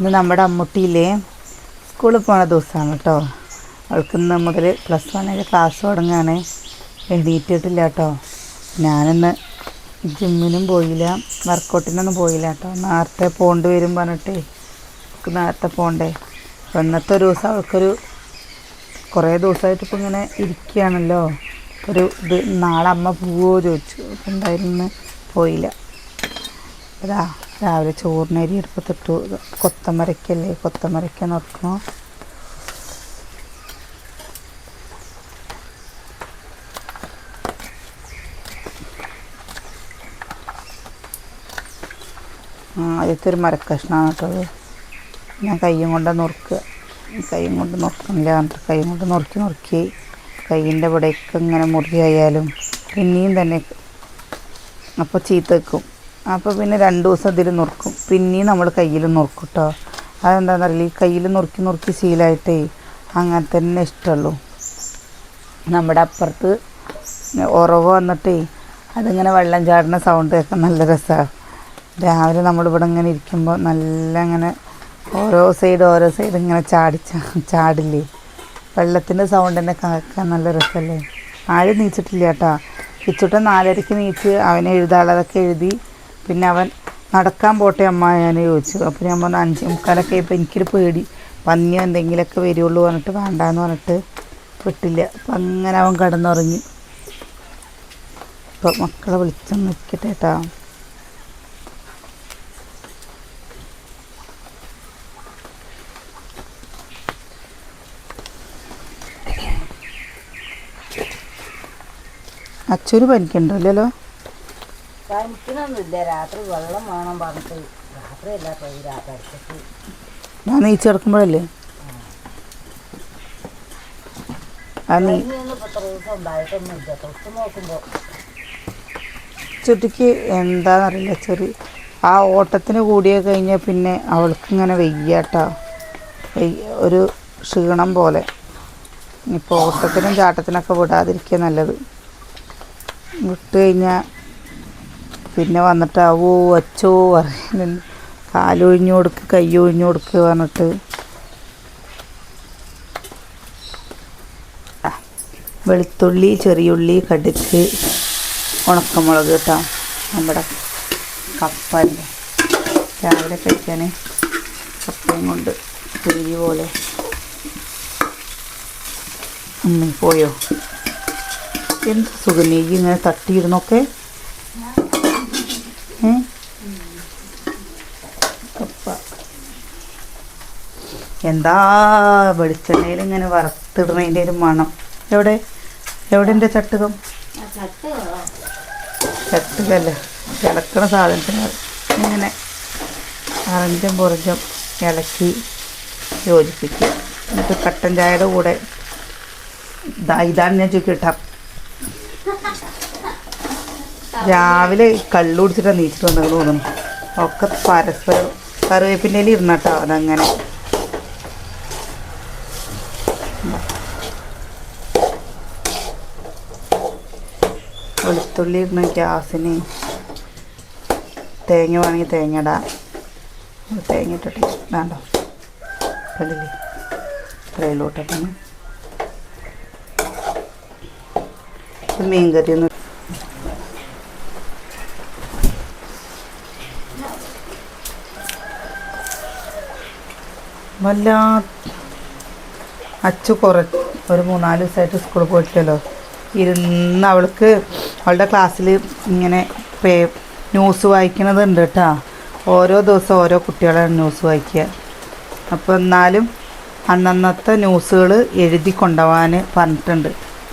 ഇന്ന് നമ്മുടെ അമ്മൂട്ടിയില്ലേ സ്കൂളിൽ പോണ ദിവസമാണ് കേട്ടോ അവൾക്ക് ഇന്ന് മുതൽ പ്ലസ് വണ്ണിന്റെ ക്ലാസ് തുടങ്ങുകയാണ് എണീറ്റിട്ടില്ല കേട്ടോ ഞാനിന്ന് ജിമ്മിനും പോയില്ല വർക്കൗട്ടിനൊന്നും പോയില്ല കേട്ടോ നേരത്തെ പോകേണ്ടി വരും പറഞ്ഞിട്ടേ അവൾക്ക് നേരത്തെ പോകണ്ടേ. അപ്പോൾ ഇന്നത്തെ ഒരു ദിവസം അവൾക്കൊരു കുറേ ദിവസമായിട്ട് ഇപ്പം ഇങ്ങനെ ഇരിക്കുകയാണല്ലോ. ഒരു ഇത് നാളെ അമ്മ പോവോ ചോദിച്ചു. അപ്പം എന്തായാലും പോയില്ല. അതാ. രാവിലെ ചോറിനരി എടുപ്പത്തിട്ടു. കൊത്തമരക്കല്ലേ? കൊത്തമരക്ക നോക്കണോ ആദ്യത്തെ ഒരു മരക്കഷ്ണമാണ് കേട്ടത് ഞാൻ കയ്യും കൊണ്ട് നുറുക്കുക കൈയും കൊണ്ട് നുറുക്കണില്ല. എന്നിട്ട് കൈയും കൊണ്ട് നുറുക്കി നുറുക്കി കൈയിന്റെ ഇവിടെയൊക്കെ ഇങ്ങനെ മുറിയായാലും പിന്നെയും തന്നെ അപ്പോൾ ചീത്ത വെക്കും അപ്പോൾ പിന്നെ രണ്ട് ദിവസം ഇതിൽ നുറുക്കും. പിന്നെയും നമ്മൾ കയ്യിൽ നുറുക്കും കേട്ടോ അതെന്താണെന്നറിയില്ല ഈ കയ്യിൽ നുറുക്കി നുറുക്കി ശീലമായിട്ടേ അങ്ങനെ തന്നെ ഇഷ്ടമുള്ളൂ നമ്മുടെ അപ്പുറത്ത് ഉറവ് വന്നിട്ടേ അതിങ്ങനെ വെള്ളം ചാടുന്ന സൗണ്ട് കേൾക്കാൻ നല്ല രസമാണ് രാവിലെ നമ്മളിവിടെ ഇങ്ങനെ ഇരിക്കുമ്പോൾ നല്ല ഇങ്ങനെ ഓരോ സൈഡ് ഓരോ സൈഡ് ഇങ്ങനെ ചാടി ചാടില്ലേ? വെള്ളത്തിന്റെ സൗണ്ട് തന്നെ കേൾക്കാൻ നല്ല രസമല്ലേ ആരും നീച്ചിട്ടില്ല കേട്ടോ. കിച്ചുട്ടൻ നാലരയ്ക്ക് നീച്ച് അവനെ എഴുതാളതൊക്കെ എഴുതി പിന്നെ അവൻ നടക്കാൻ പോട്ടെ അമ്മ ഞാൻ ചോദിച്ചു. അപ്പോൾ ഞാൻ പറഞ്ഞു അഞ്ച് മുക്കാലൊക്കെ ഇപ്പോൾ എനിക്കൊരു പേടി. പന്നിയോ എന്തെങ്കിലുമൊക്കെ വരുള്ളൂ പറഞ്ഞിട്ട് വേണ്ടാന്ന് പറഞ്ഞിട്ട് വിട്ടില്ല. അപ്പം അങ്ങനെ അവൻ കിടന്നുറങ്ങി. ഇപ്പം മക്കളെ വിളിച്ചൊന്ന് നിൽക്കട്ടെ കേട്ടോ അച്ചൊരു പനിക്കണ്ടല്ലോ പനിക്കണമൊന്നുമില്ല രാത്രി വെള്ളം വേണം പറഞ്ഞിട്ട്. രാത്രി അല്ല പോയി രാത്രി ഞാൻ നീച്ച് കിടക്കുമ്പോഴല്ലേ? ചുട്ടിക്ക് എന്താണെന്നറിയില്ല ചെറി ആ ഓട്ടത്തിന് കൂടിയ കഴിഞ്ഞാൽ പിന്നെ അവൾക്ക് ഇങ്ങനെ വെയ്യാട്ടോ ഒരു ക്ഷീണം പോലെ. ഇപ്പോൾ ഓട്ടത്തിനും ചാട്ടത്തിനൊക്കെ വിടാതിരിക്കുക നല്ലത്. വിട്ട് കഴിഞ്ഞാൽ പിന്നെ വന്നിട്ട് അവോ അച്ചോ പറയുന്നുണ്ട് കാലൊഴിഞ്ഞു കൊടുക്ക് കൈ ഒഴിഞ്ഞു കൊടുക്ക് പറഞ്ഞിട്ട്. വെളുത്തുള്ളി ചെറിയുള്ളി കടുക്ക് ഉണക്കമുളക് കേട്ടോ നമ്മുടെ കപ്പല്ലേ. രാവിലെ കഴിക്കാൻ കപ്പയും കൊണ്ട് തിരികെ പോലെ. പോയോ? എന്ത് സുഖം. നീ ഇങ്ങനെ തട്ടിയിരുന്നൊക്കെ കപ്പ എന്താ വെളിച്ചെണ്ണയിൽ ഇങ്ങനെ വറുത്തിടുന്നതിന്റെ ഒരു മണം. എവിടെ? എവിടെ എന്റെ ചട്ടുകം? ചട്ടുകല്ലേ? ഇളക്കണ സാധനത്തിന് ഇങ്ങനെ അറിഞ്ചും പുറഞ്ചും ഇളക്കി യോജിപ്പിക്കുക. എന്നിട്ട് കട്ടൻ ചായയുടെ കൂടെ ഇതാ ഇതാണ് ഞാൻ ചുക്കിട്ട രാവിലെ കള്ളു കുടിച്ചിട്ടാണ് നീച്ചിട്ട് വന്നത് തോന്നുന്നു. ഒക്കെ പരസ്പരം കറിവേപ്പിന്റെ ഇരുന്നട്ടോ അതങ്ങനെ. വെളുത്തുള്ളി ഇടുന്ന ഗ്യാസിന്. തേങ്ങ വേണമെങ്കിൽ തേങ്ങ ഇടാം. തേങ്ങ ഇട്ടിട്ട് വേണ്ടോ കണ്ടില്ലേ? ട്രെയിലോട്ടൊക്കെ മീൻ കറി വല്ല അച്ചു കുറ ഒരു മൂന്നാൽ ദിവസമായിട്ട് സ്കൂളിൽ പോയിട്ടില്ലല്ലോ. ഇരുന്ന് അവൾക്ക് അവളുടെ ക്ലാസ്സിൽ ഇങ്ങനെ പേ ന്യൂസ് വായിക്കണതുണ്ട് കേട്ടോ ഓരോ ദിവസം ഓരോ കുട്ടികളാണ് ന്യൂസ് വായിക്കുക. അപ്പോൾ എന്നാലും അന്നന്നത്തെ ന്യൂസുകൾ എഴുതി കൊണ്ടുപോകാൻ പറഞ്ഞിട്ടുണ്ട്.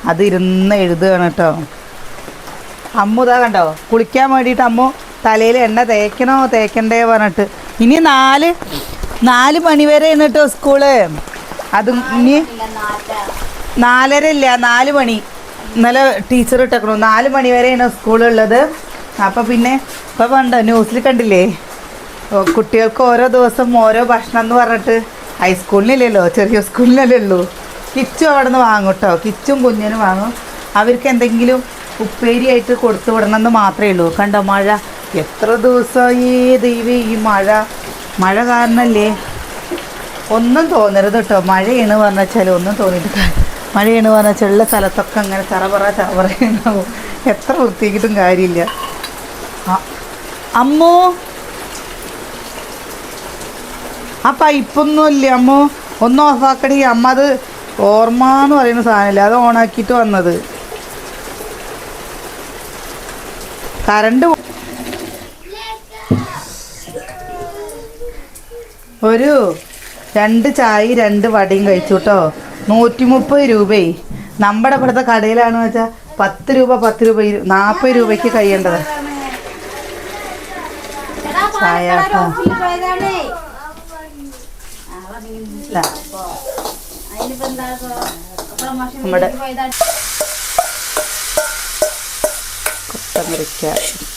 അത് ഇരുന്ന് എഴുതുകയാണ് കേട്ടോ അമ്മു ഇതാ കണ്ടോ? കുളിക്കാൻ വേണ്ടിയിട്ട് അമ്മു തലയിൽ എണ്ണ തേക്കണോ തേക്കണ്ടേ പറഞ്ഞിട്ട്. ഇനി നാല് നാല് മണി വരെ സ്കൂൾ. അത് ഇനി നാലര ഇല്ല നാല് മണി. ഇന്നലെ ടീച്ചർ ഇട്ടേക്കണു. നാല് മണി വരെയാണ് സ്കൂളുള്ളത് അപ്പം പിന്നെ ഇപ്പം വേണ്ട ന്യൂസിൽ കണ്ടില്ലേ? കുട്ടികൾക്ക് ഓരോ ദിവസം ഓരോ ഭക്ഷണം എന്ന് പറഞ്ഞിട്ട് ഹൈസ്കൂളിനില്ലല്ലോ ചെറിയ സ്കൂളിനല്ലേ ഉള്ളൂ കിച്ചും അവിടെ നിന്ന് വാങ്ങും കേട്ടോ കിച്ചും കുഞ്ഞിനും വാങ്ങും. അവർക്ക് എന്തെങ്കിലും ഉപ്പേരിയായിട്ട് കൊടുത്തു വിടണമെന്ന് മാത്രമേ ഉള്ളൂ. കണ്ടോ മഴ. എത്ര ദിവസം ഈ ദൈവം ഈ മഴ മഴ കാരണല്ലേ? ഒന്നും തോന്നരുത് കേട്ടോ മഴയാണ് വെച്ചാൽ ഒന്നും തോന്നിയിട്ട് മഴ മഴയാണ് പറഞ്ഞാൽ ഉള്ള സ്ഥലത്തൊക്കെ അങ്ങനെ ചറപറ ചറപറ എത്ര വൃത്തിക്കിട്ടും കാര്യമില്ല. അമ്മോ? ആ പൈപ്പൊന്നും ഇല്ല അമ്മോ? ഒന്ന് ഓഫാക്കടി. അമ്മ അത് ഓർമ്മ എന്ന് പറയുന്ന സാധനമില്ല? അത് ഓണാക്കിയിട്ട് വന്നത്. കറണ്ട് പോ- ഒരു രണ്ട് ചായ രണ്ട് വടയും കഴിച്ചു കേട്ടോ നൂറ്റി മുപ്പത് രൂപയെ. നമ്മുടെ ഇവിടുത്തെ കടയിലാണെന്ന് വെച്ചാൽ പത്ത് രൂപ പത്ത് രൂപ നാൽപ്പത് രൂപയ്ക്ക് കഴിയേണ്ടത്. ചായ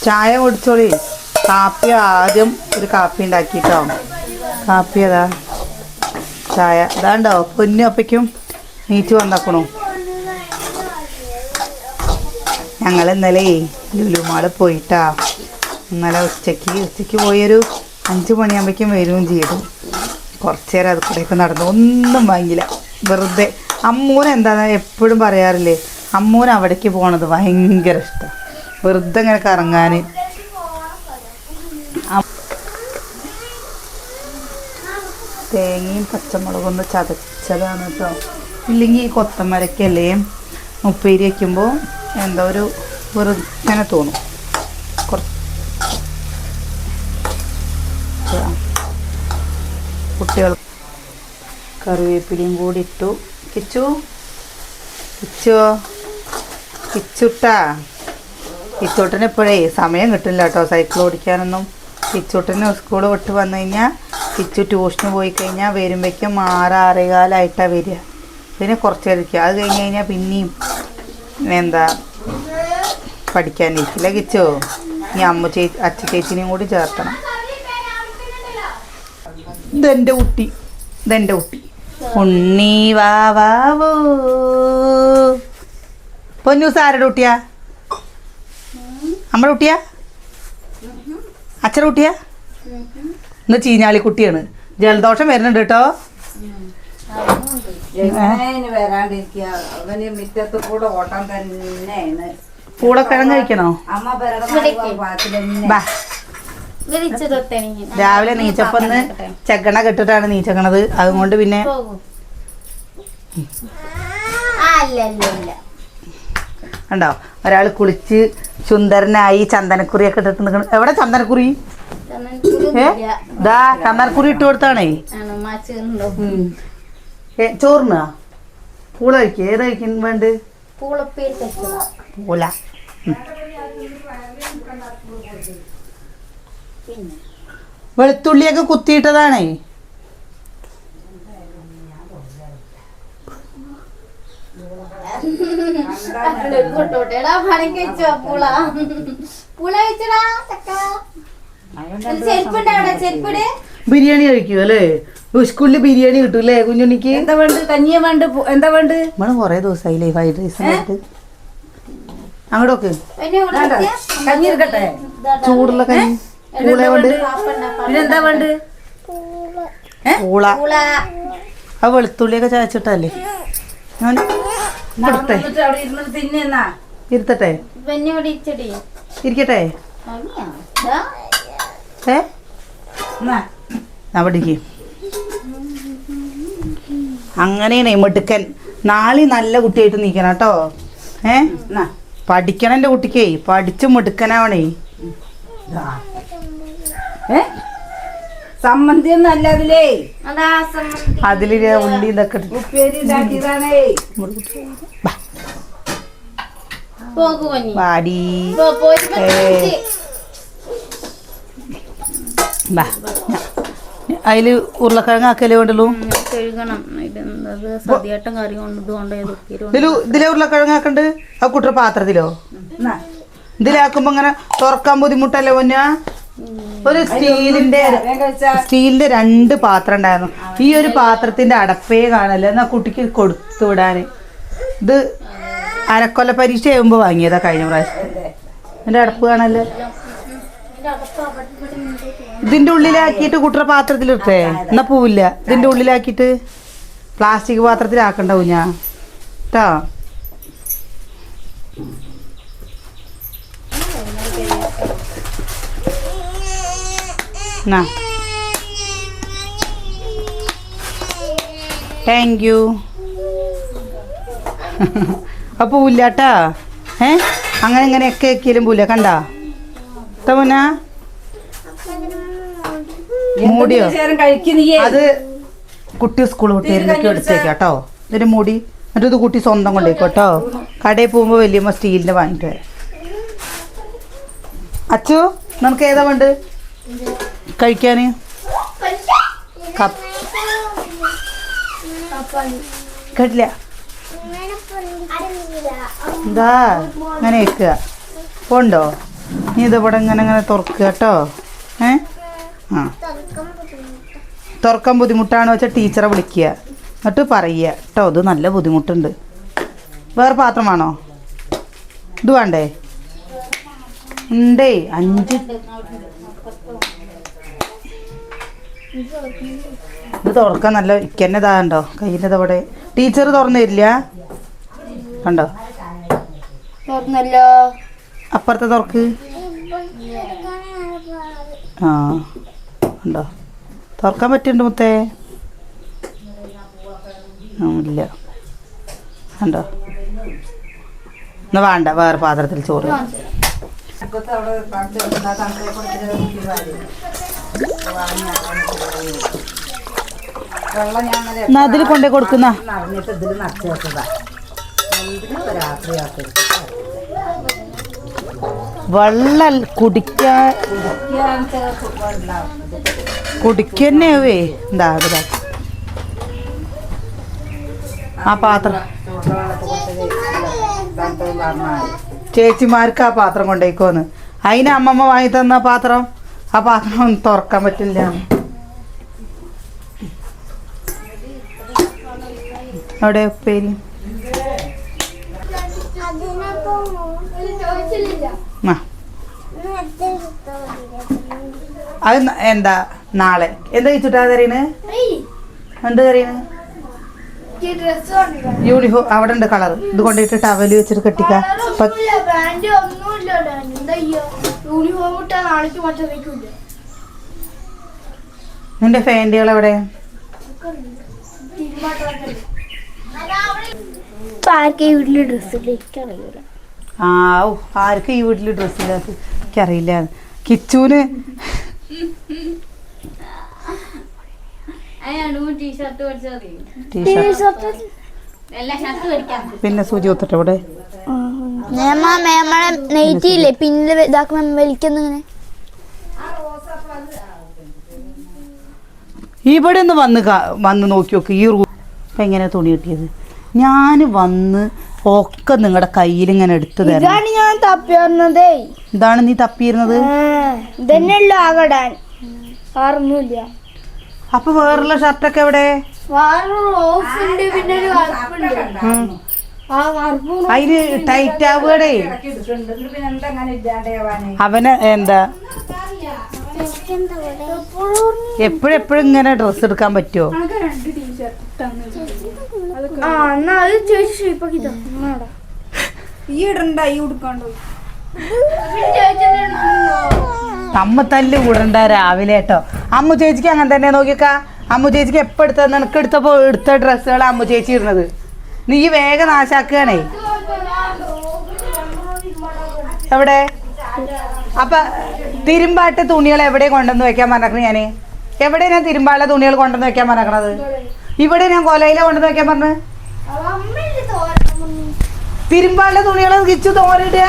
ചായ കുടിച്ചോളി. കാപ്പി ആദ്യം ഒരു കാപ്പി ഉണ്ടാക്കിട്ടോ. കാപ്പി അതാ ചായ. അതാണ്ടോ പൊന്നു അപ്പയ്ക്കും നീറ്റ് വന്നേക്കണു. ഞങ്ങൾ ഇന്നലെ ലുലുമാൾ പോയിട്ടാ. ഇന്നലെ ഉച്ചയ്ക്ക് ഉച്ചയ്ക്ക് പോയൊരു അഞ്ച് മണിയാകുമ്പോഴേക്കും വരികയും ചെയ്തു. കുറച്ച് നേരം അത് കൂടെയൊക്കെ നടന്നു. ഒന്നും വാങ്ങിയില്ല വെറുതെ. അമ്മൂന എന്താന്ന് എപ്പോഴും പറയാറില്ലേ അമ്മൂന് അവിടേക്ക് പോണത് ഭയങ്കര ഇഷ്ടം. വെറുതെ ഇങ്ങനെ കറങ്ങാൻ തേങ്ങയും പച്ചമുളകും ഒന്ന് ചതച്ചതാണ് കേട്ടോ ഇല്ലെങ്കിൽ ഈ കൊത്തമരക്കല്ലേ ഉപ്പേരി വയ്ക്കുമ്പോൾ എന്താ ഒരു വെറുതെ തോന്നും. കുറച്ച് കുട്ടികൾ കറിവേപ്പിലയും കൂടി ഇട്ടു. കിച്ചു? കിച്ചോ? കിച്ചുട്ടാ? കിച്ചൂട്ടന് ഇപ്പോഴേ സമയം കിട്ടില്ല കേട്ടോ സൈക്കിൾ ഓടിക്കാനൊന്നും. കിച്ചൂട്ടന് സ്കൂൾ വിട്ട് വന്നു കഴിഞ്ഞാൽ കിച്ചു ട്യൂഷന് പോയി കഴിഞ്ഞാൽ വരുമ്പോഴേക്കും ആറ് ആറേകാലായിട്ടാണ് വരിക. പിന്നെ കുറച്ച് ഇരിക്കുക. അത് കഴിഞ്ഞ് കഴിഞ്ഞാൽ പിന്നെയും എന്താ പഠിക്കാനിരിക്കില്ല. കിച്ചോ? ഇനി അമ്മ ചേച്ചി അച്ഛ ചേച്ചിനെയും കൂടി ചേർത്തണം. ഇതെന്റെ കുട്ടി. ഇതെന്റെ കുട്ടി. ഉണ്ണി വാ വാവോ പൊന്നൂസ് ആരുടെ കുട്ടിയാ? അമ്മ കുട്ടിയാ? അച്ഛന്റെ കുട്ടിയാ? ഇന്ന് ചീഞ്ഞാളി കുട്ടിയാണ് ജലദോഷം വരുന്നുണ്ട് കേട്ടോ. എങ്ങനെ വരാണ്ടിരിക്കുക. അവന് മിറ്റത്ത് കൂടെ ഓട്ടം തന്നെയാണ്. പൂളക്കിഴങ്ങ് കഴിക്കണോ? രാവിലെ നീച്ചപ്പന്ന് ചെക്കണ കെട്ടിട്ടാണ് നീച്ചക്കണത്. അതുകൊണ്ട് പിന്നെ ഉണ്ടോ ഒരാൾ കുളിച്ച് സുന്ദരനായി ചന്ദനക്കുറിയൊക്കെ ഇട്ടിട്ട് നിൽക്കണം എവിടെ ചന്ദനക്കുറി? ദാ ചന്ദനക്കുറി ഇട്ട് കൊടുത്താണേ. ചോറിനാ? പൂള കഴിക്കുക ഏതാ കഴിക്കാൻ വേണ്ട പൂള. വെളുത്തുള്ളിയൊക്കെ കുത്തിയിട്ടതാണേ. കൊട്ടോട്ടേടാ പണം കഴിച്ചോ പൂള? പൂള കഴിച്ചടാ ചക്ക. ബിരിയാണി കഴിക്കും അല്ലേ? സ്കൂളിൽ ബിരിയാണി കിട്ടും അല്ലേ കുഞ്ഞുണ്ണിക്ക്? എന്താ വേണ്ട കഞ്ഞിയ വേണ്ട എന്താ വേണ്ട നമ്മൾ കൊറേ ദിവസമായില്ലേ ഫ്രൈഡ് റൈസ് ആയിട്ട് അങ്ങോട്ടൊക്കെ കഞ്ഞി ഇരിക്കട്ടെ ചൂടുള്ള കഞ്ഞി. പൂള വേണ്ട പിന്നെന്താ വേണ്ട പൂള. ആ വെളുത്തുള്ളിയൊക്കെ ചായച്ചിട്ടല്ലേ ഇരുന്നിട്ട് ഇരുത്തട്ടെ? ഇരിക്കട്ടെ. ഏ? അവിടേക്ക്. അങ്ങനെയാണ് മിടുക്കൻ. നാളെ നല്ല കുട്ടിയായിട്ട് നിൽക്കണം കേട്ടോ. ഏ? പഠിക്കണം എന്റെ കുട്ടിക്കേ. പഠിച്ച് മിടുക്കനാവണേ. ഏ? സമ്മന്തി. ഒന്നും അതിലേ ഉള്ളി ഇതൊക്കെ വാടി. പോ പോയി ഏ. ബാ. അതിൽ ഉരുളക്കിഴങ്ങ് ആക്കലേ വേണ്ടല്ലോ കഴുകണം. ഇതെന്തത്? സദ്യയായിട്ടും കറി ഇതിലെ ഉരുളക്കിഴങ്ങ് ആക്കണ്ട്? ആ കുട്ടിയുടെ പാത്രത്തിലോ? ഇതിലാക്കുമ്പോ ഇങ്ങനെ തുറക്കാൻ ബുദ്ധിമുട്ടല്ലേ പൊന്ന? ഒരു സ്റ്റീലിന്റെ സ്റ്റീലിന്റെ രണ്ട് പാത്രം ഉണ്ടായിരുന്നു. ഈ ഒരു പാത്രത്തിന്റെ അടപ്പേ കാണല്ലേ? എന്നാ കുട്ടിക്ക് കൊടുത്തു വിടാന്. ഇത് അരക്കൊല്ല പരീക്ഷ ആകുമ്പോ വാങ്ങിയതാ കഴിഞ്ഞ പ്രാവശ്യം എന്റെ അടപ്പ് കാണല്ലേ? ഇതിന്റെ ഉള്ളിലാക്കിട്ട് ഉള്ളിലാക്കിയിട്ട് കുട്ടറ പാത്രത്തിലിട്ടേ എന്നാ പൂവില്ല. ഇതിന്റെ ഉള്ളിലാക്കിയിട്ട് പ്ലാസ്റ്റിക് പാത്രത്തിലാക്കണ്ടാവും ഞാൻ. കേട്ടോ താങ്ക് യു അപ്പൊ പൂവില്ലാട്ടാ ഏ? അങ്ങനെ ഇങ്ങനെയൊക്കെ ആക്കിയാലും പൂല കണ്ടാ? തമുന മൂടിയോ? അത് കുട്ടി സ്കൂൾ വിട്ട് വരുന്നൊക്കെ എടുത്തേക്ക് കേട്ടോ. ഇതിന്റെ മൂടി. മറ്റൊരു കുട്ടി സ്വന്തം കൊണ്ടേക്കോട്ടോ കടയിൽ പോകുമ്പോൾ വലിയമ്മ സ്റ്റീലിന്റെ വാങ്ങിട്ട് വരാം. അച്ചു നമുക്ക് ഏതാ വേണ്ട കഴിക്കാന്? കപ്പ്. കേട്ടില്ല. എന്താ? അങ്ങനെ വെക്കുക പോണ്ടോ? നീ ഇതിവിടെ ഇങ്ങനെ ഇങ്ങനെ തുറക്കുക കേട്ടോ. ഏ? ആ. തുറക്കാൻ ബുദ്ധിമുട്ടാണ് വെച്ചാൽ ടീച്ചറെ വിളിക്കുക. എന്നിട്ട് പറയുക കേട്ടോ ഇത് നല്ല ബുദ്ധിമുട്ടുണ്ട്. വേറെ പാത്രമാണോ ഇത് വേണ്ടേ? ഉണ്ടേ അഞ്ച്. ഇത് തുറക്കാൻ നല്ല ഇക്കന്നെ ഇതാണ്ടോ കയ്യിന്റെ ഇതവിടെ ടീച്ചർ തുറന്നു തരില്ല? കണ്ടോ? തുറന്നല്ലോ. അപ്പുറത്തെ തുറക്ക്. ആ. ഉണ്ടോ? തുറക്കാൻ പറ്റുന്നുണ്ട് മുത്തേ. ഇല്ല. ഉണ്ടോ എന്നാ വേണ്ട വേറെ പാത്രത്തിൽ ചോറ് അതിൽ കൊണ്ടേ കൊടുക്കുന്ന? തണുപ്പ് വെള്ളം കുടിക്കാൻ കുടിക്കന്നെവേ എന്താ അതിലാ ആ പാത്രം. ചേച്ചിമാർക്ക് ആ പാത്രം കൊണ്ടേക്കോന്ന്. അതിന് അമ്മമ്മ വാങ്ങി തന്ന പാത്രം. ആ പാത്രം തുറക്കാൻ പറ്റില്ല. അവിടെ ഉപ്പേരി. ആ അത് എന്താ നാളെ. എന്താ കഴിച്ചിട്ടാ കറിയണ്? എന്ത് കറിയണ്? യൂണിഫോം അവിടെ ഉണ്ട് കളർ ഇത് കൊണ്ടിട്ട് ടവൽ വെച്ചിട്ട് കെട്ടിക്ക. നിന്റെ ഫാന്റുകൾ എവിടെ? ആർക്കെ വീട്ടിൽ ഡ്രസ്സ് ആ ഓ ആർക്ക് ഈ വീട്ടിൽ ഡ്രസ്സില്ല എനിക്കറിയില്ല കിച്ചൂന്. പിന്നെ സൂചി ഒത്തിട്ട് ഇവിടെ. മേമ മേമയുടെ നെയ്റ്റി ഇല്ലേ പിന്നെ ഇതാക്കുമ്പോ വലിക്കുന്നിങ്ങനെ ഇവിടെ നിന്ന് വന്ന് വന്ന് നോക്കി നോക്ക് ഈ റൂ എങ്ങനെ തുണി കിട്ടിയത്? ഞാൻ വന്ന് ഒക്കെ നിങ്ങളുടെ കയ്യിൽ ഇങ്ങനെ എടുത്തു തരാം ഇതാണ് ഞാൻ തപ്പി വന്നത് ഇതാണ് നീ തപ്പിയിരുന്നത്? ഇതന്നെയല്ലോ ആകടാൻ. വേറൊന്നുമില്ല അപ്പൊ വേറുള്ള ഷർട്ടൊക്കെ എവിടെ? വേറെ റോസ് ഉണ്ട് പിന്നെ ഒരു കറുപ്പുണ്ട് ആ കറുപ്പ് അതിന് ടൈറ്റ് ആവുകടേ അവന് എന്താ? എപ്പോഴെപ്പോഴും ഇങ്ങനെ ഡ്രസ് എടുക്കാൻ പറ്റുമോ ഈ ഇടണ്ട ഈ ഉടുക്കാണ്ടോ അമ്മ തല്ല് കൂടണ്ട രാവിലെ കേട്ടോ. അമ്മു ചേച്ചിക്ക് അങ്ങനെ തന്നെ നോക്കിക്കാ അമ്മു ചേച്ചിക്ക് എപ്പോ എടുത്ത നിനക്ക് എടുത്തപ്പോ എടുത്ത ഡ്രസ്സുകൾ അമ്മു ചേച്ചി ഇടുന്നത്? നീ വേഗം നാശാക്കുകയാണേ. എവിടെ? അപ്പൊ തിരുമ്പാട്ട് തുണികൾ എവിടെ കൊണ്ടുവന്ന് വെക്കാൻ പറഞ്ഞത് ഞാൻ? എവിടെ ഞാൻ തിരുമ്പാട്ട തുണികൾ കൊണ്ടുവന്ന് വെക്കാൻ പറഞ്ഞത് ഇവിടെ ഞാൻ കൊലയില കൊണ്ടുവന്ന് വെക്കാൻ പറഞ്ഞു? തിരുമ്പാള്ള തുണികൾ കിച്ചു തോരിടുക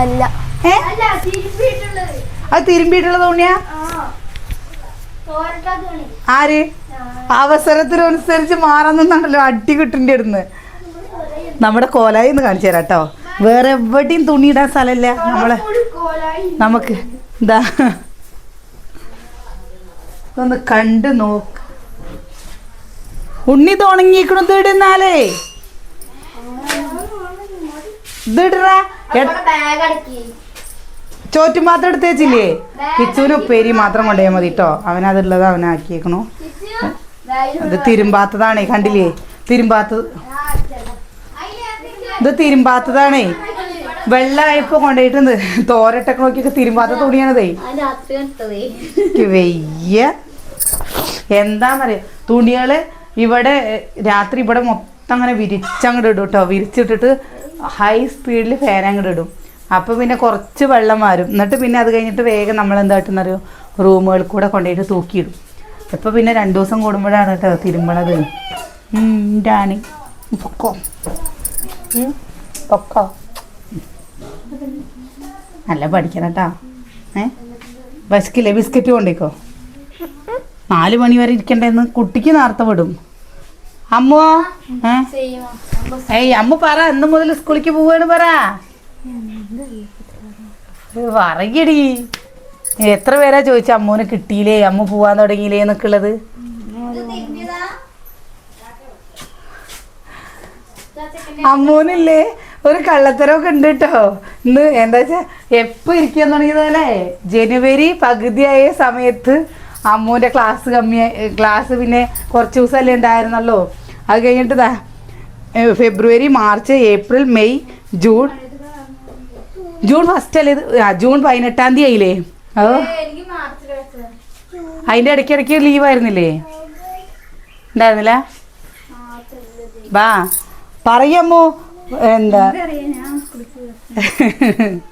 അല്ല. അത് തിരുമ്പിയിട്ടുള്ള തുണിയാ? ആ തോരട്ടാ തുണി. ആര്? അവസരത്തിനനുസരിച്ച് മാറുന്നുണ്ടല്ലോ അടി കിട്ടിന്റെ അടുന്ന് നമ്മുടെ കോലായി എന്ന് കാണിച്ചു തരാം കേട്ടോ. വേറെ എവിടെയും തുണി ഇടാൻ സ്ഥലമില്ല നമ്മളെ. കോലായി. നമുക്ക് എന്താ ഒന്ന് കണ്ട് നോക്ക്. ഉണ്ണി തുടങ്ങിക്കണത് ഇടുന്നാലേ. ഇതിടറാ ചോറ്റും മാത്രം എടുത്ത് വെച്ചില്ലേ? കിച്ചുവിന് ഉപ്പേരി മാത്രം കൊണ്ടുപോയാൽ മതി കേട്ടോ അവനതുള്ളത് അവനാക്കിയേക്കണു. ഇത് തിരുമ്പാത്തതാണേ കണ്ടില്ലേ? തിരുമ്പാത്തത് ഇത് തിരുമ്പാത്തതാണേ. വെള്ളമായപ്പോ കൊണ്ടുപോയിട്ടുണ്ട് തോരട്ടൊക്കെ നോക്കിയൊക്കെ തിരുമ്പാത്ത തുണിയാണതേ. വെയ്യ. എന്താന്നറിയ? തുണികൾ ഇവിടെ രാത്രി ഇവിടെ മൊത്തം അങ്ങനെ വിരിച്ചങ്ങോട്ട് ഇടും കേട്ടോ വിരിച്ചിട്ടിട്ട് ഹൈ സ്പീഡിൽ ഫാൻ അങ്ങോട്ട് ഇടും. അപ്പോൾ പിന്നെ കുറച്ച് വെള്ളം മാറും എന്നിട്ട് പിന്നെ അത് കഴിഞ്ഞിട്ട് വേഗം നമ്മൾ എന്താ കിട്ടുന്നറിയോ? റൂമുകളിൽ കൂടെ കൊണ്ടുപോയിട്ട് തൂക്കിയിടും. ഇപ്പൊ പിന്നെ രണ്ടു ദിവസം കൂടുമ്പോഴാണ് കേട്ടോ തിരുമ്പണത്. ഡാണി പൊക്കോ. ഉം, പൊക്കോ. നല്ല പഠിക്കണം കേട്ടോ ഏ? ബസ്കില്ലേ ബിസ്ക്കറ്റ് കൊണ്ടേക്കോ നാല് മണി വരെ ഇരിക്കണ്ടെന്ന് കുട്ടിക്ക് നേരത്തെ വിടും. അമ്മോ ഏയ് അമ്മ പറ ഇന്ന് മുതൽ സ്കൂളിലേക്ക് പോവാണ് പറ. പറയടി. എത്ര പേരാ ചോദിച്ച അമ്മൂനെ കിട്ടിയില്ലേ അമ്മ പോവാൻ തുടങ്ങിയില്ലേ എന്നൊക്കെ ഉള്ളത്? അമ്മൂനില്ലേ? ഒരു കള്ളത്തരമൊക്കെ ഉണ്ട് കേട്ടോ ഇന്ന് എന്താ വെച്ചാ എപ്പോ ഇരിക്കാൻ തുടങ്ങിയതല്ലേ ജനുവരി പകുതിയായ സമയത്ത് അമ്മൂന്റെ ക്ലാസ് കമ്മിയായി ക്ലാസ് പിന്നെ കുറച്ച് ദിവസമല്ലേ ഉണ്ടായിരുന്നല്ലോ അത് കഴിഞ്ഞിട്ട് February March April May June. June first അല്ലേ ഇത്? ആ, ജൂൺ പതിനെട്ടാം തീയതി ആയില്ലേ? അതോ ഇടയ്ക്ക് ലീവ് ആയിരുന്നില്ലേ? ഉണ്ടായിരുന്നില്ല? വാ പറയമ്മോ എന്താ?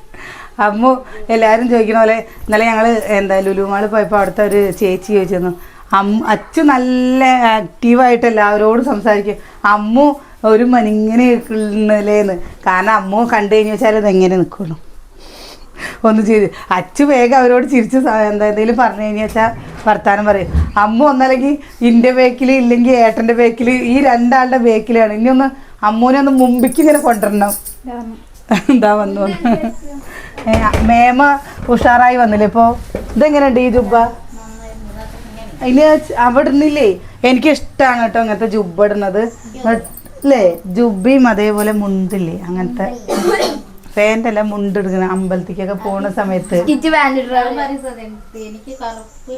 അമ്മു എല്ലാവരും ചോദിക്കണ പോലെ ഇന്നലെ ഞങ്ങൾ എന്താ ലുലുമാൾ പോയപ്പോൾ അവിടുത്തെ ഒരു ചേച്ചി ചോദിച്ചിരുന്നു. അമ്മ അച്ഛ നല്ല ആക്റ്റീവായിട്ട് എല്ലാവരോടും സംസാരിക്കും. അമ്മു ഒരു മനിങ്ങനെ നിൽക്കുന്നില്ലേന്ന് കാരണം അമ്മു കണ്ടു കഴിഞ്ഞു വെച്ചാൽ ഇത് എങ്ങനെ നിൽക്കുള്ളൂ ഒന്ന് ചെയ്ത് അച്ചു വേഗം അവരോട് ചിരിച്ച് എന്താ എന്തെങ്കിലും പറഞ്ഞു കഴിഞ്ഞാൽ വെച്ചാൽ വർത്താനം പറയും. അമ്മ ഒന്നല്ലെങ്കിൽ ഇന്റെ ബേക്കിൽ ഇല്ലെങ്കിൽ ഏട്ടന്റെ ബേക്കിൽ ഈ രണ്ടാളുടെ ബേക്കിലാണ് ഇനിയൊന്ന് ഒന്ന് അമ്മൂനെ ഒന്ന് മുമ്പിക്ക് ഇങ്ങനെ കൊണ്ടുവരണം. എന്താ വന്നു? മേമ ഉഷാറായി വന്നില്ലേ? ഇപ്പോൾ ഇതെങ്ങനെയുണ്ട് ഈ ജുബ്ബ? ഇനി അവിടെ ഇടുന്നില്ലേ എനിക്ക് ഇഷ്ടമാണ് കേട്ടോ അങ്ങനത്തെ ജുബ്ബ ഇടുന്നത്. അല്ലേ? ജുബ്ബയും അതേപോലെ മുണ്ടില്ലേ? അങ്ങനത്തെ ഫാന്റെ എല്ലാം മുണ്ടെടുക്കണം അമ്പലത്തേക്കൊക്കെ പോണ സമയത്ത്. പാന്റ് എനിക്ക്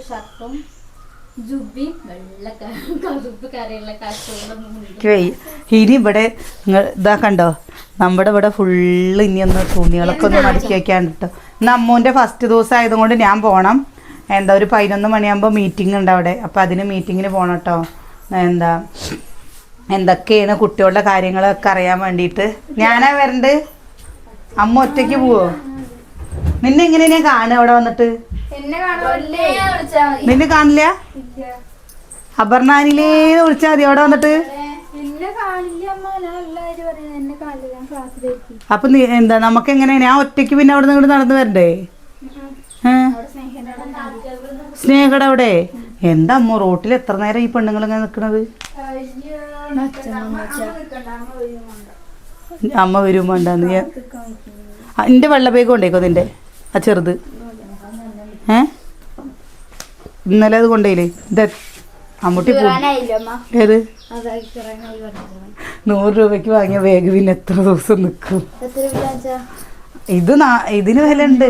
ഷർട്ടും ഇനി ഇവിടെ നിങ്ങൾ ഇതാ കണ്ടോ? നമ്മുടെ ഇവിടെ ഫുള്ള് ഇനി ഒന്ന് തുണികളൊക്കെ ഒന്ന് മടക്കി വെക്കാൻ കേട്ടോ ഇന്ന് അമ്മൂന്റെ ഫസ്റ്റ് ദിവസം ആയതുകൊണ്ട് ഞാൻ പോണം. എന്താ ഒരു പതിനൊന്ന് മണിയാകുമ്പോൾ മീറ്റിംഗ് ഉണ്ട് അവിടെ. അപ്പോൾ അതിന് മീറ്റിങ്ങിന് പോകണം കേട്ടോ എന്താ എന്തൊക്കെയാണ് കുട്ടികളുടെ കാര്യങ്ങളൊക്കെ അറിയാൻ വേണ്ടിയിട്ട്. ഞാനാ വരണ്ട്? അമ്മ ഒറ്റയ്ക്ക് പോവോ? നിന്നെ എങ്ങനെയാ ഞാൻ കാണുക അവിടെ വന്നിട്ട്? നിന്നെ കാണില്ല? അപർണാനിലേ വിളിച്ചാ മതി അവിടെ വന്നിട്ട്. എന്നെ കാണില്ല അമ്മ. ഞാൻ എല്ലാവരും പറയുന്നത് എന്നെ കാണില്ല. ഞാൻ ക്ലാസ്സിലേക്ക് അപ്പൊ നീ എന്താ നമുക്ക് എങ്ങനെ ഞാൻ ഒറ്റയ്ക്ക് പിന്നെ അവിടെ നിന്ന് നടന്നു വരണ്ടേ? ഏ? സ്നേഹയുടെ അവിടെ? എന്താ അമ്മ റോട്ടിൽ എത്ര നേരം ഈ പെണ്ണുങ്ങൾ ഇങ്ങനെ നിക്കണത്? അമ്മ വരും വേണ്ടെന്ന് എന്റെ വെള്ള ബേഗ് കൊണ്ടേക്കോ നിന്റെ? ആ ചെറുത്. ഏ? ഇന്നലെ അത് കൊണ്ടേയില്ലേ? ഇത്. അമ്മൂട്ടി ഏത്? നൂറ് രൂപയ്ക്ക് വാങ്ങിയ ബാഗ് പിന്നെ എത്ര ദിവസം നിൽക്കും ഇത് നാ- ഇതിന് വില ഉണ്ട്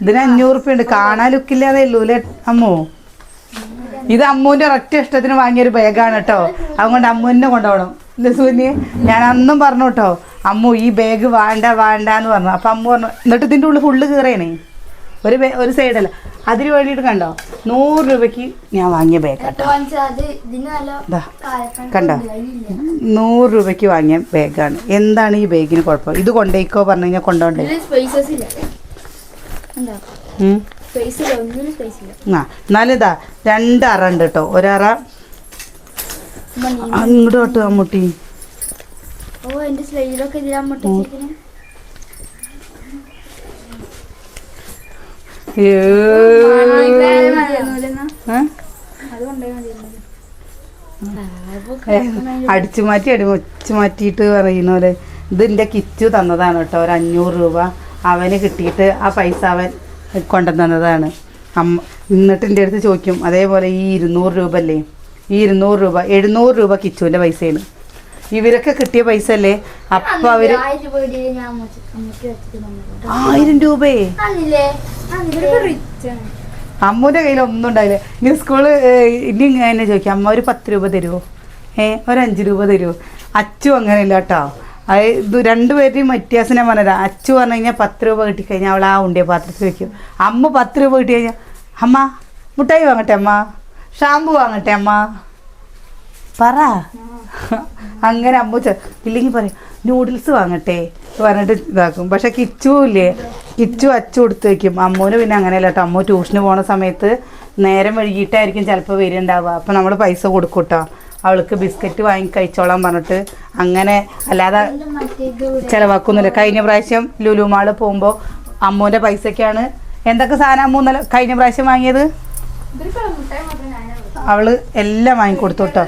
ഇതിന് അഞ്ഞൂറ് റുപ്യ ഉണ്ട് കാണാൻ ലുക്കില്ലാതെ ഉള്ളൂ അമ്മോ? ഇത് അമ്മുവിന്റെ ഒരൊറ്റ ഇഷ്ടത്തിന് വാങ്ങിയൊരു ബാഗാണ് കേട്ടോ. അതുകൊണ്ട് അമ്മുവിനെ കൊണ്ടുപോകണം ഇല്ല സൂന്യ ഞാൻ അന്നും പറഞ്ഞു കേട്ടോ. അമ്മു ഈ ബാഗ് വേണ്ട വേണ്ട എന്ന് പറഞ്ഞു. അപ്പൊ അമ്മു പറഞ്ഞു എന്നിട്ട് ഇതിന്റെ ഉള്ളിൽ ഫുള്ള് കയറിയണേ ഒരു ഒരു സൈഡല്ല അതിന് വേണ്ടിയിട്ട് കണ്ടോ? നൂറ് രൂപയ്ക്ക് ഞാൻ വാങ്ങിയ ബാഗ് കേട്ടോ കണ്ടോ? നൂറ് രൂപയ്ക്ക് വാങ്ങിയ ബാഗാണ് എന്താണ് ഈ ബാഗിന് കുഴപ്പം? ഇത് കൊണ്ടേക്കോ പറഞ്ഞു കഴിഞ്ഞാൽ കൊണ്ടോണ്ടേ. ആ എന്നാലും ഇതാ രണ്ടറ ഉണ്ട് കേട്ടോ ഒരറ. ഇങ്ങോട്ട് കേട്ടോ അമ്മൂട്ടി ഓ എന്റെ സ്ലൈഡിലൊക്കെ ഇതിലാ അടിച്ചു മാറ്റി അടിച്ചു മാറ്റിയിട്ട് പറയുന്ന പോലെ. ഇത് എന്റെ കിച്ചു തന്നതാണ് കേട്ടോ ഒരു അഞ്ഞൂറ് രൂപ. അവന് കിട്ടിയിട്ട് ആ പൈസ അവൻ കൊണ്ടുതന്നതാണ് അമ്മ എന്നിട്ട് എന്റെ അടുത്ത് ചോദിക്കും അതേപോലെ ഈ ഇരുന്നൂറ് രൂപ അല്ലേ? ഈ ഇരുന്നൂറ് രൂപ എഴുന്നൂറ് രൂപ കിച്ചുവിന്റെ പൈസയാണ്. ഇവരൊക്കെ കിട്ടിയ പൈസ അല്ലേ? അപ്പൊ അവർ ആയിരം രൂപയെ അമ്മൂന്റെ കയ്യിൽ ഒന്നും ഉണ്ടായില്ല ഇനി സ്കൂൾ ഇനി ഇങ്ങനെ ചോദിക്കാം. അമ്മ ഒരു പത്ത് രൂപ തരുമോ ഏ ഒരു അഞ്ച് രൂപ തരുമോ അച്ചു അങ്ങനെയില്ല കേട്ടോ അത് ഇത് രണ്ടുപേരുടെയും വ്യത്യാസം ഞാൻ പറഞ്ഞതാ അച്ചു പറഞ്ഞു കഴിഞ്ഞാൽ പത്ത് രൂപ കിട്ടിക്കഴിഞ്ഞാൽ അവൾ ആ ഉണ്ടിയ പാത്രത്തിൽ വെക്കും. അമ്മ പത്ത് രൂപ കിട്ടി കഴിഞ്ഞാൽ അമ്മ മുട്ടായി വാങ്ങട്ടെ അമ്മ? ഷാമ്പു വാങ്ങട്ടെ അമ്മ? പറ. അങ്ങനെ അമ്മ ഇല്ലെങ്കിൽ പറയും നൂഡിൽസ് വാങ്ങട്ടെ പറഞ്ഞിട്ട് ഇതാക്കും. പക്ഷെ കിച്ചു ഇല്ലേ കിച്ചു അച്ചു കൊടുത്ത് വയ്ക്കും അമ്മൂന് പിന്നെ അങ്ങനെയല്ല കേട്ടോ അമ്മു ട്യൂഷന് പോണ സമയത്ത് നേരം വൈകിട്ടായിരിക്കും ചിലപ്പോൾ വരുന്നുണ്ടാവുക. അപ്പം നമ്മൾ പൈസ കൊടുക്കും കേട്ടോ അവൾക്ക് ബിസ്ക്കറ്റ് വാങ്ങി കഴിച്ചോളാൻ പറഞ്ഞിട്ട് അങ്ങനെ അല്ലാതെ ചിലവാക്കുന്നില്ല. കഴിഞ്ഞ പ്രാവശ്യം ലുലുമാൾ പോകുമ്പോൾ അമ്മൂന്റെ പൈസക്കാണ്. എന്തൊക്കെ സാധനം അമ്മൂ കഴിഞ്ഞ പ്രാവശ്യം വാങ്ങിയത്? അവൾ എല്ലാം വാങ്ങിക്കൊടുത്തു കേട്ടോ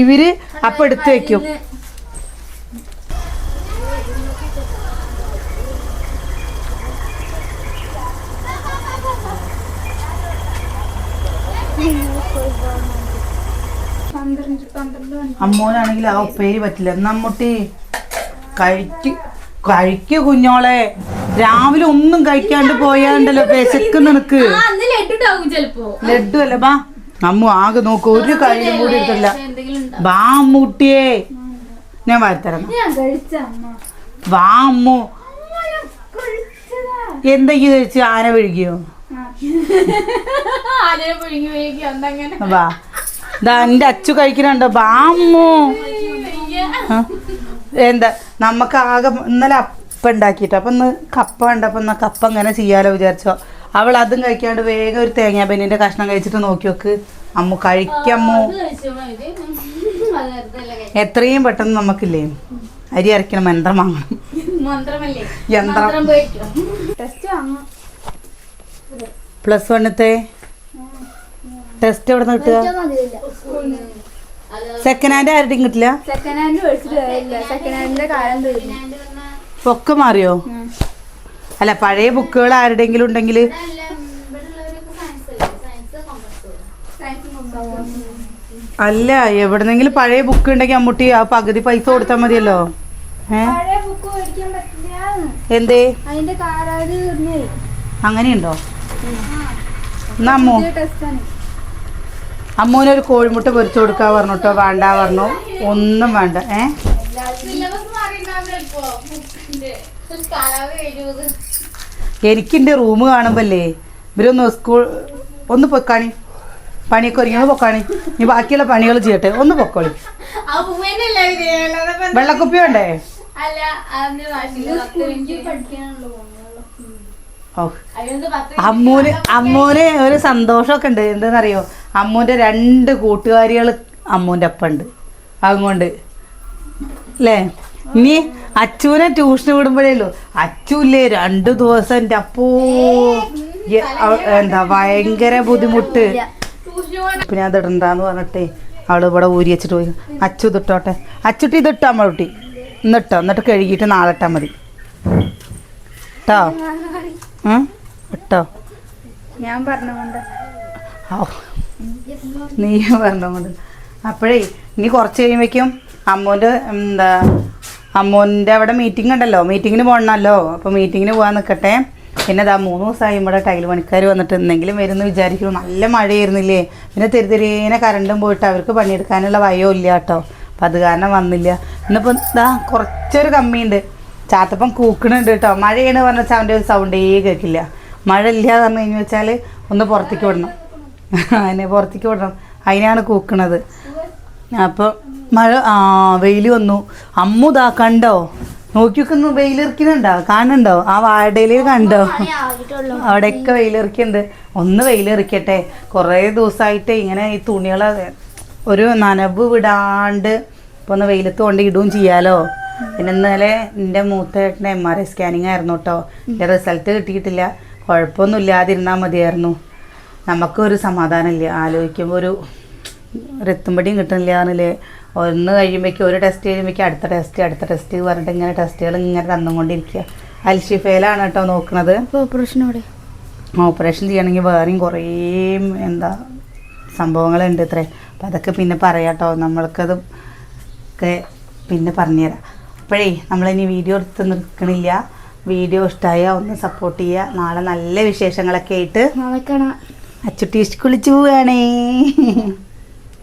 ഇവർ അപ്പം എടുത്തു വെക്കും. അമ്മോനാണെങ്കിൽ ആ ഉപ്പേരി പറ്റില്ല. നമ്മുട്ടി കഴിക്ക് കഴിക്ക് കുഞ്ഞോളെ. രാവിലെ ഒന്നും കഴിക്കാണ്ട് പോയാണ്ടല്ലോ വിശക്കുന്ന നിനക്ക്. ലഡു അല്ലേ ബാ. അമ്മു ആകെ നോക്ക് ഒരു കഴിയും കൂടി എടുത്തില്ല എന്തെങ്കിലും ഉണ്ടാവും വാ അമ്മൂട്ടിയേ ഞാൻ വാരത്തരാം വാമു. എന്തൊക്കെയാ കഴിച്ച്? ആന വിഴുകിയോ? അന്നങ്ങനെ വാ. ദാ എന്റെ അച്ചു കഴിക്കണുണ്ടോ വാമു. എന്താ നമുക്ക് ആകെ ഇന്നലെ അപ്പം ഉണ്ടാക്കിയിട്ട് അപ്പം ഇന്ന് കപ്പ ഉണ്ടപ്പം എന്നാ കപ്പ അങ്ങനെ ചെയ്യാലോ വിചാരിച്ചോ. അവൾ അതും കഴിക്കാണ്ട് വേഗം ഒരു തേങ്ങാ ബെന്നിന്റെ കഷ്ണം കഴിച്ചിട്ട് നോക്കി നോക്ക് അമ്മു കഴിക്കമ്മു. എത്രയും പെട്ടെന്ന് നമുക്കില്ലേ? അരി അരയ്ക്കണം യന്ത്രം വാങ്ങണം. മന്ത്രമല്ലേ? യന്ത്രം. മന്ത്രം പ്ലസ് വണ്ണത്തെ ടെസ്റ്റ് എവിടെ നിന്ന് കിട്ടുക? സെക്കൻഡ് ഹാൻഡ് ആരുടെയും കിട്ടില്ല? സെക്കൻഡ് ഹാൻഡ് മേടിച്ചിട്ട് കാര്യമില്ല. സെക്കൻഡ് ഹാൻഡിന്റെ കാലം ഒക്കെ മാറിയോ? അല്ല പഴയ ബുക്കുകൾ ആരുടെങ്കിലും ഉണ്ടെങ്കിൽ അല്ല എവിടെന്നെങ്കിലും പഴയ ബുക്ക് ഉണ്ടെങ്കിൽ അമ്മൂട്ടി ആ പകുതി പൈസ കൊടുത്താൽ മതിയല്ലോ. ഏ? പഴയ ബുക്ക് മേടിക്കാൻ പറ്റില്ല. എന്തേ? അങ്ങനെയുണ്ടോ? എന്നാ അമ്മു? അമ്മൂനൊരു കോഴിമുട്ട പൊരിച്ചു കൊടുക്കാൻ പറഞ്ഞു കേട്ടോ വേണ്ട പറഞ്ഞു. ഒന്നും വേണ്ട. ഏ? എനിക്കിന്റെ റൂം കാണുമ്പല്ലേ ഇവരൊന്ന് സ്കൂൾ ഒന്ന് പൊക്കാണി പണിയൊക്കെ ഒരുങ്ങി പൊക്കാണി ഇനി ബാക്കിയുള്ള പണികൾ ചെയ്യട്ടെ. ഒന്ന് പൊക്കോളി. വെള്ളക്കുപ്പി വേണ്ടേ? അമ്മൂന് അമ്മൂന് ഒരു സന്തോഷമൊക്കെ ഉണ്ട്. എന്താണെന്നറിയോ? അമ്മൂന്റെ രണ്ട് കൂട്ടുകാരികൾ അമ്മൂന്റെ ഒപ്പം ഉണ്ട്. അതുകൊണ്ട്. അല്ലേ ഇനി അച്ചുവിനെ ട്യൂഷന് വിടുമ്പോഴേ ഉള്ളൂ. അച്ചു ഇല്ലേ രണ്ടു ദിവസം എന്റെ അപ്പോ എന്താ ഭയങ്കര ബുദ്ധിമുട്ട്. പിന്നെ അത് ഇടണ്ടെന്ന് പറഞ്ഞിട്ടേ അവൾ ഇവിടെ ഊരി വെച്ചിട്ട് പോയി. അച്ചു ഇതിട്ടോട്ടെ അച്ചുട്ടി ഇതിട്ടാ മഴുട്ടി ഇന്നിട്ടോ എന്നിട്ട് കഴുകിയിട്ട് നാളെ ഇട്ടാൽ മതി. ഇട്ടോ? ഇട്ടോ? ഞാൻ പറഞ്ഞുകൊണ്ട്. നീ പറഞ്ഞുകൊണ്ട് അപ്പോഴേ ഇനി കുറച്ച് കഴിയുമ്പോഴേക്കും അമ്മൂന്റെ എന്താ അമ്മൂന്റെ അവിടെ മീറ്റിംഗ് ഉണ്ടല്ലോ. മീറ്റിങ്ങിന് പോകണമല്ലോ അപ്പോൾ മീറ്റിങ്ങിന് പോകാൻ നിൽക്കട്ടെ പിന്നെ ഇതാ മൂന്ന് ദിവസമായി ഇവിടെ ടൈൽ പണിക്കാർ വന്നിട്ട് എന്തെങ്കിലും വരുമെന്ന് വിചാരിക്കുന്നു. നല്ല മഴയായിരുന്നില്ലേ. പിന്നെ തെരുതെരേനെ കറണ്ടും പോയിട്ട് അവർക്ക് പണിയെടുക്കാനുള്ള വയോ ഇല്ല കേട്ടോ. അപ്പം അത് കാരണം വന്നില്ല. ഇന്നിപ്പോൾ ഇതാ കുറച്ചൊരു കമ്മിയുണ്ട്. ചാത്തപ്പം കൂക്കണുണ്ട് കേട്ടോ. മഴയാണ് പറഞ്ഞാൽ അവന്റെ ഒരു സൗണ്ടേ കേൾക്കില്ല മഴ ഇല്ല എന്ന് പറഞ്ഞു കഴിഞ്ഞു വെച്ചാൽ ഒന്ന് പുറത്തേക്ക് വിടണം. അതിനെ പുറത്തേക്ക് വിടണം. അതിനാണ് കൂക്കണത്. അപ്പോൾ മഴ വെയിൽ വന്നു. അമ്മുതാ കണ്ടോ? നോക്കിയൊക്കെ വെയിലിറക്കുന്നുണ്ടോ കാണുന്നുണ്ടോ? ആ വാടയിൽ കണ്ടോ? അവിടെയൊക്കെ വെയിലിറക്കിയുണ്ട് ഒന്ന് വെയിലിറക്കട്ടെ കുറേ ദിവസമായിട്ട് ഇങ്ങനെ ഈ തുണികൾ ഒരു നനവ് വിടാണ്ട് ഇപ്പോൾ ഒന്ന് വെയിലത്ത് കൊണ്ട് ഇടുകയും ചെയ്യാലോ. പിന്നെ ഇന്നലെ എന്റെ മൂത്തേട്ടന്റെ എം ആർ ഐ സ്കാനിങ് ആയിരുന്നു കേട്ടോ. എന്റെ റിസൾട്ട് കിട്ടിയിട്ടില്ല. കുഴപ്പമൊന്നും ഇല്ലാതിരുന്നാൽ മതിയായിരുന്നു. നമുക്കൊരു സമാധാനമില്ല. ആലോചിക്കുമ്പോൾ ഒരു കിട്ടുന്നില്ല എന്നില്ലേ ഒന്ന് കഴിയുമ്പോഴേക്കും ഒരു ടെസ്റ്റ് കഴിയുമ്പോഴേക്കും അടുത്ത ടെസ്റ്റ് അടുത്ത ടെസ്റ്റ് പറഞ്ഞിട്ട് ഇങ്ങനെ ടെസ്റ്റുകൾ ഇങ്ങനെ തന്നുകൊണ്ടിരിക്കുക അൽഷിഫയിലാണ് കേട്ടോ നോക്കുന്നത് ഓപ്പറേഷൻ ഓപ്പറേഷൻ ചെയ്യണമെങ്കിൽ വേറെയും കുറേ എന്താ സംഭവങ്ങളുണ്ട് ഇത്രേ. അപ്പം അതൊക്കെ പിന്നെ പറയാം കേട്ടോ. നമ്മൾക്കത് ഒക്കെ പിന്നെ പറഞ്ഞുതരാം. അപ്പോഴേ നമ്മളിനി വീഡിയോ എടുത്ത് നിൽക്കണില്ല വീഡിയോ ഇഷ്ടമായ ഒന്ന് സപ്പോർട്ട് ചെയ്യുക. നാളെ നല്ല വിശേഷങ്ങളൊക്കെ ആയിട്ട് നാളെ കാണാം. അച്ചുട്ടി കുളിച്ചു പോവുകയാണേ.